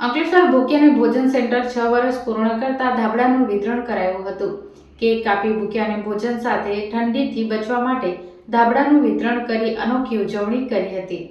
અંકલેશ્વર ભૂખ્યાને ભોજન સેન્ટર છ વર્ષ પૂર્ણ કરતા ધાબળાનું વિતરણ કરાયું હતું. કેક કાપી ભૂખ્યાને ભોજન સાથે ઠંડીથી બચવા માટે ધાબળાનું વિતરણ કરી અનોખી ઉજવણી કરી હતી.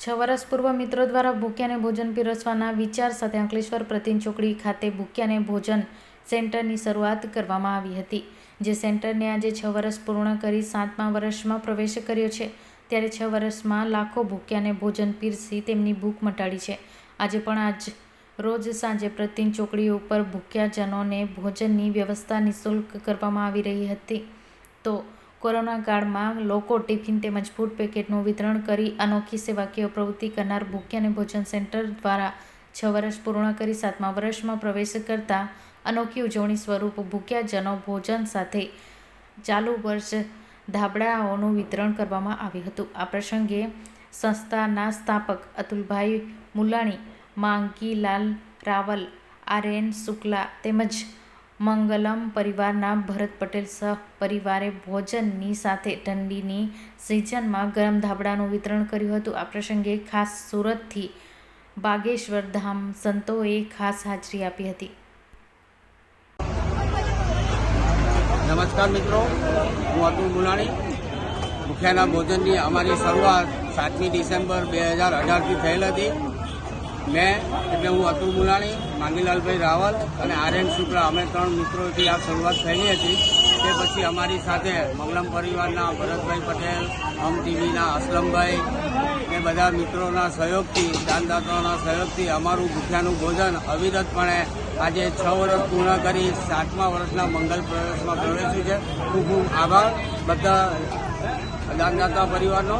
છ વર્ષ પૂર્વ મિત્રો દ્વારા ભૂખ્યાને ભોજન પીરસવાના વિચાર સાથે અંકલેશ્વર પ્રતિન ચોકડી ખાતે ભૂખ્યાને ભોજન સેન્ટરની શરૂઆત કરવામાં આવી હતી, જે સેન્ટરને આજે છ વર્ષ પૂર્ણ કરી સાતમા વર્ષમાં પ્રવેશ કર્યો છે. ત્યારે છ વર્ષમાં લાખો ભૂખ્યાને ભોજન પીરસી તેમની ભૂખ મટાડી છે. આજે પણ આજ રોજ સાંજે પ્રતિન ચોકડી ઉપર ભૂખ્યાજનોને ભોજનની વ્યવસ્થા નિઃશુલ્ક કરવામાં આવી રહી હતી. તો કોરોના કાળમાં લોકો ટિફિન તેમજ ફૂડ પેકેટનું વિતરણ કરી અનોખી સેવાકીય પ્રવૃત્તિ કરનાર ભૂખ્યાને ભોજન સેન્ટર દ્વારા છ વર્ષ પૂર્ણ કરી સાતમા વર્ષમાં પ્રવેશ કરતા અનોખી ઉજવણી સ્વરૂપ ભૂખ્યાજનો ભોજન સાથે ચાલુ વર્ષ ધાબળાઓનું વિતરણ કરવામાં આવ્યું હતું. આ પ્રસંગે સંસ્થાના સ્થાપક અતુલભાઈ મુલાણી માંગીલાલ રાવલ આર્યન શુક્લા તેમજ મંગલમ પરિવારના ભરત પટેલ સહ પરિવારે ભોજનની સાથે ઠંડીની સિઝનમાં ગરમ ધાબળાનું વિતરણ કર્યું હતું. આ પ્રસંગે ખાસ સુરતથી બાગેશ્વર ધામ સંતોએ ખાસ હાજરી આપી હતી. નમસ્કાર મિત્રો, હું અતુલ ગુલાણી મુખ્યાના ભોજનની અમારી શરૂઆત સાતમી ડિસેમ્બર બે હજાર અઢારથી થયેલ હતી. મેં, એટલે હું અતુલ ગુલાણી માંગીલાલભાઈ રાવલ અને આર્યન શુક્લા, અમે ત્રણ મિત્રોથી આ શરૂઆત થયેલી હતી. તે પછી અમારી સાથે મંગલમ પરિવારના ભરતભાઈ પટેલ, હમ ટીવીના અસલમભાઈ ને બધા મિત્રોના સહયોગથી, દાનદાતાઓના સહયોગથી અમારું ભૂખ્યાનું ભોજન અવિરતપણે આજે છ વર્ષ પૂર્ણ કરી સાતમા વર્ષના મંગલ પ્રવેશમાં પ્રવેશ્યું છે. ખૂબ ખૂબ આભાર. બધા દાનદાતા પરિવારનો